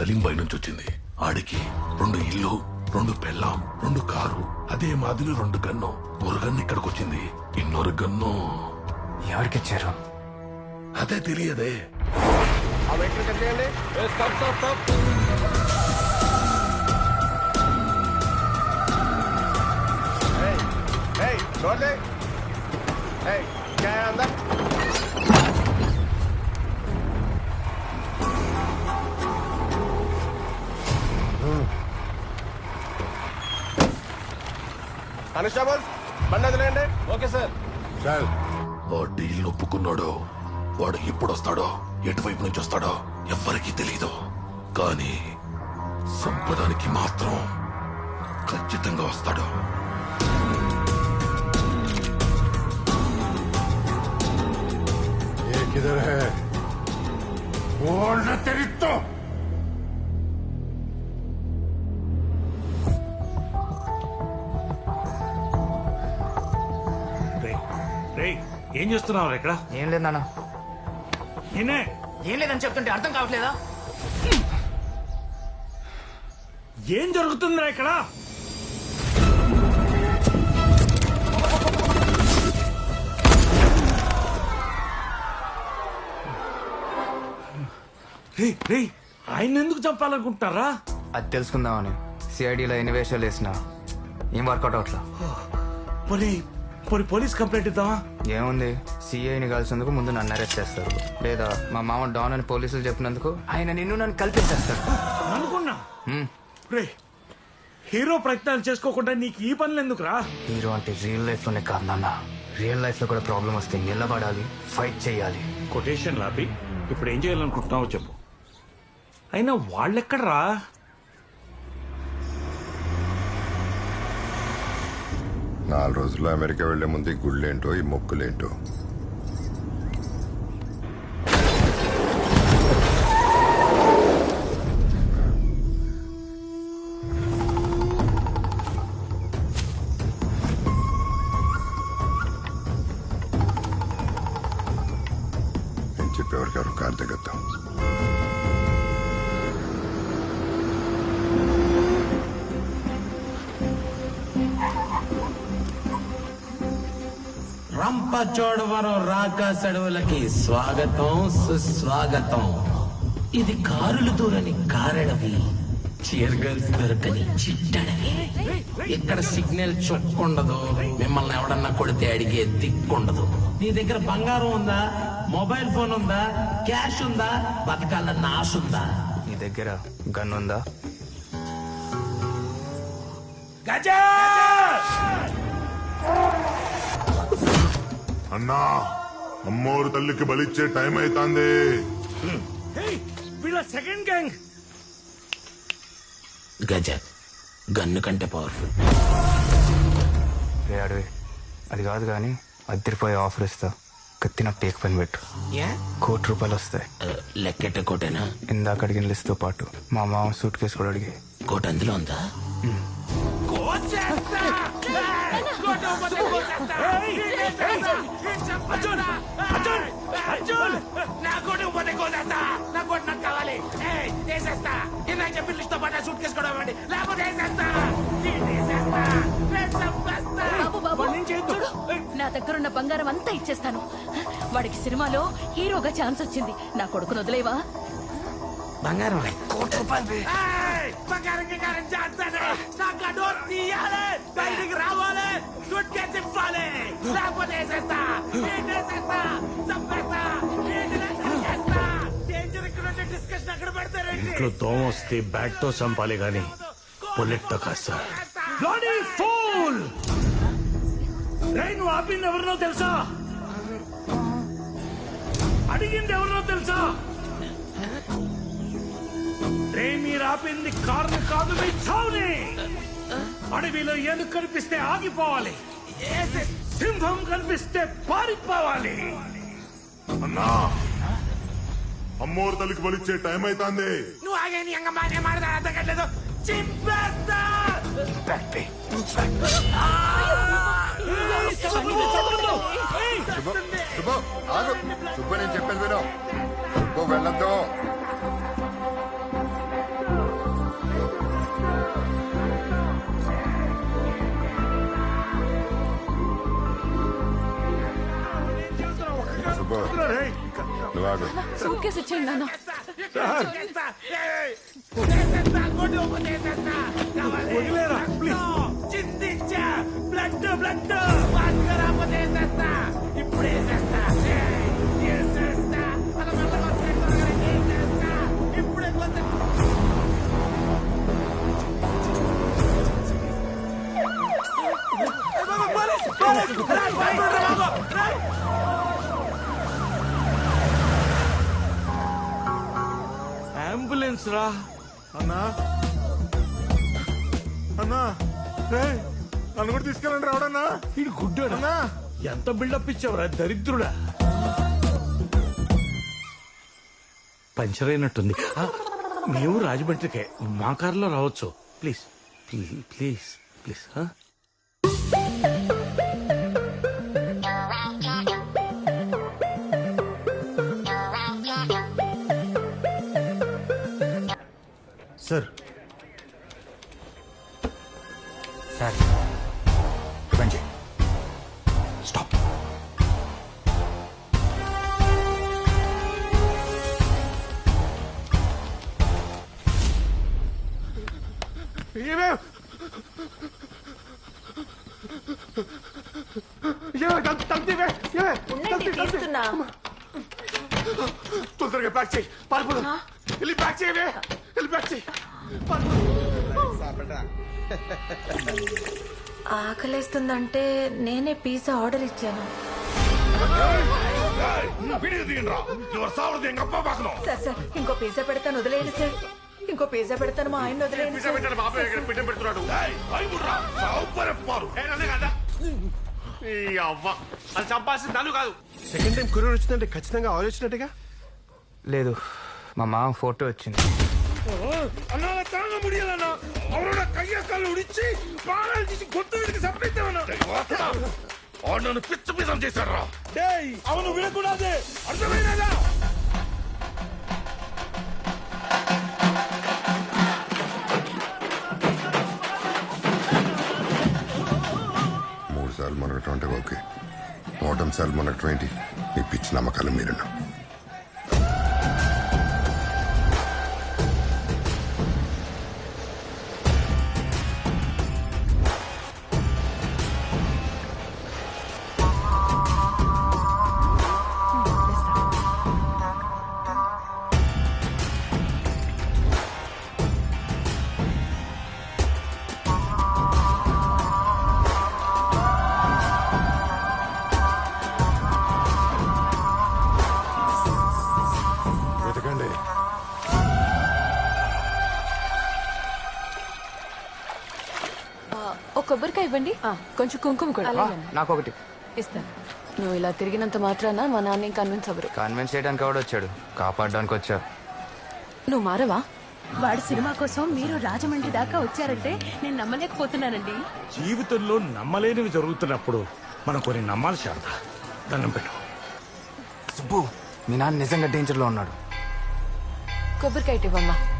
Salim bye నుంచి వచ్చింది ఆడికి రెండు ఇల్లు రెండు పెళ్ళాం రెండు కారు అదే మాదిరి రెండు గన్ను ఒక గన్ను ఇక్కడికి వచ్చింది ఇన్నొరు గన్ను ఎవరికి ఇచ్చారు అదే తెలియదే ఆ వెహికల్ కట్టేయండి స్టాప్ స్టాప్ స్టాప్ छोड़ Hey, क्या है अंदर కానిస్టేబుల్ బండి వదిలేయండి ఓకే సార్ ఆ డీల్ ఒప్పుకున్నాడో వాడు ఎప్పుడు వస్తాడో ఎటువైపు నుంచి వస్తాడో ఎవ్వరికీ తెలియదు కానీ సంపదానికి మాత్రం ఖచ్చితంగా వస్తాడు ये किधर है बोलना तेरी ఏం చేస్తున్నావు ఇక్కడ ఏం లేదు నాన్న. నేనే ఏం లేదని చెప్తుంటే అర్థం కావట్లేదా? ఏం జరుగుతుందిరా ఇక్కడ? రేయ్, రేయ్, ఆయన ఎందుకు చంపాలనుకుంటున్నారా? అది తెలుసుకుందామని. సిఐడిలో ఎన్ని వేషాలు వేసినా ఏం వర్కౌట్ అవట్లా పోనీ పోనీ పోలీస్ కంప్లైంట్ ఇద్దామా? ఏముంది? సిఐని కలిసినందుకు ముందు నన్ను అరెస్ట్ చేస్తారు. లేదా మా మామ డాన్ అని పోలీసులు చెప్పినందుకు ఆయన నిన్ను నన్ను కలిపేసేస్తారు. అనుకున్నా? హ్మ్. రే హీరో ప్రయత్నాలు చేసుకోకుండా నీకు ఈ పనులు ఎందుకురా? హీరో అంటే రియల్ లైఫ్లోనే కాదు నాన్న. రియల్ లైఫ్లో కూడా ప్రాబ్లం వస్తే నిలబడాలి ఫైట్ చేయాలి. కొటేషన్ లాపి ఇప్పుడు ఏం చేయాలనుకుంటున్నావో చెప్పు. అయినా వాళ్ళెక్కడరా? నాలుగు రోజుల్లో అమెరికా వెళ్ళే ముందు ఈ గుళ్ళేంటో ఈ మొక్కులేంటో. రంపచోడవరం రాకాశ అడవులకి స్వాగతం సుస్వాగతం. ఇది కారులు దూరని కారడవి చీర్ గర్ల్స్ దొరకని చిట్టడవి. ఇక్కడ సిగ్నల్ చొక్కుండదు మిమ్మల్ని ఎవడన్నా కొడితే అడిగే దిక్కుండదు. నీ దగ్గర బంగారం ఉందా? మొబైల్ ఫోన్ ఉందా? క్యాష్ ఉందా? బతకాలన్న ఆశ ఉందా? నీ దగ్గర గన్ ఉందా? అన్నా అమ్మోరు తల్లికి బలిచ్చే టైం అవుతాంది ఏయ్, వీళ్ళ సెకండ్ గ్యాంగ్. గజ గన్ను కంటే పవర్ఫుల్ రే అడవి అది కాదు కానీ అద్దరిపోయే ఆఫర్ ఇస్తా. కత్తిన పేక్ పని పెట్టు. ఏ కోటి రూపాయలు వస్తాయి. లెక్కెట్ట కోటేనా? ఇందాక అడిగిన లిస్ట్తో పాటు మా మామ సూట్ కేసు కూడా అడిగి. కోట అందులో ఉందా? అర్జున్! అర్జున్! అర్జున్! నా కోట పోతే కోసేస్తా. నా కోట నాకు కావాలి. వేసేస్తా. చెప్పిన లిస్ట్ పాటు సూట్ కేసు కూడా ఇవ్వండి. లేకపోతే వేసేస్తా. నా దగ్గరున్న బంగారం అంతా ఇచ్చేస్తాను. వాడికి సినిమాలో హీరోగా ఛాన్స్ వచ్చింది. నా కొడుకును వదిలేవా? బంగారం కోటి రూపాయలు. బంగారం గింగారం చేస్తాను నాకు డోర్ తీయాలి బయటికి రావాలి సూట్ కేసు ఇవ్వాలి లేకపోతే వేసేస్తా వేసేస్తా చంపేస్తా వేసేస్తా డేంజర్ ఇక్కడ ఉంటే డిస్కషన్ అక్కడ పెడతారండి ఇంట్లో దోమ వస్తే బ్యాట్తో చంపాలి గాని బుల్లెట్తో కాదు సార్ బ్లడీ ఫూల్ రేయ్, నువ్వు ఆపింది ఎవరినో తెలుసా అడిగింది ఎవరినో తెలుసా ఆపింది కారుని కాదు మీ చావుని. అడవిలో ఏనుగు కనిపిస్తే ఆగిపోవాలి. సింహం కనిపిస్తే పారిపోవాలి. అన్నా అమ్మోరు తల్లికి బలిచ్చే టైం అవుతాంది నువ్వు ఆగే నీ అంగ మానే మాడదా అర్థం కట్టలేదు చింపేస్తా. నేను చెప్పేది విను. శుభ వెళ్ళొద్దు. నువ్వు సూట్ కేసు ఇచ్చేయండి నాన్న ప్లీజ్ అంబులెన్స్ రా అన్నా. అన్నా. రే నన్ను కూడా తీసుకెళ్ళండి రావడన్నా. ఇది గుడ్డోడా? అన్నా. ఎంత బిల్డప్ ఇచ్చావురా దరిద్రుడా? పంచర్ అయినట్టుంది. ఆ, మేము రాజమండ్రికే. మా కారులో రావచ్చు. Please. Please please please sir. Sir. బండి స్టాప్. తొందరగా ప్యాక్ చేయి. పారిపోదు. వెళ్ళి ప్యాక్ చేయవే ఆకలేస్తుందంటే నేనే పిజ్జా ఆర్డర్ ఇచ్చాను. సార్ సార్ ఇంకో పిజ్జా పెడతాను వదిలేయండి సార్. ఇంకో పిజ్జా పెడతాను మా ఆయన వదిలేయండి అది చంపాల్సింది నన్ను కాదు. సెకండ్ టైం కొరియర్ వచ్చిందంటే ఖచ్చితంగా ఆయిల్ వచ్చినట్టుగా లేదు మా మామ ఫోటో వచ్చింది. అన్నా తాగ ముడియాలన్నా అవరోட కయ్య కాళ్ళు ఉడిచి ప్రాణాలు తీసి గొంతు వీడికి వాడు నన్ను పిచ్చ పిచ్చం చేశాడు రా డేయ్ అవను వినకూడదే అర్థమైనదా మూడు సార్లు మనకటం అంటే ఓకే ఓటమి సార్లు మనకటం ఏంటి మీ పిచ్చి నమ్మకాలు మీరు కొబ్బరికాయ ఇవ్వండి. కొంచెం కుంకుమ కూడా. నాకు ఒకటి ఇస్తాను. నువ్వు ఇలా తిరిగినంత మాత్రాన మా నాన్న కన్విన్స్ అవ్వరు. కన్విన్స్ చేయడానికి ఎవడు వచ్చాడు? కాపాడడానికి వచ్చా? నువ్వు మారవా? వాడి సినిమా కోసం మీరు రాజమండ్రి దాకా వచ్చారంటే నేను నమ్మలేకపోతున్నానండి. జీవితంలో నమ్మలేనివి జరుగుతున్నప్పుడు మనం కొన్ని నమ్మాలి శారద. దండం పెట్టు. సుబ్బు మీ నాన్న నిజంగా డేంజర్లో ఉన్నాడు. కొబ్బరికాయ ఇవ్వమ్మా.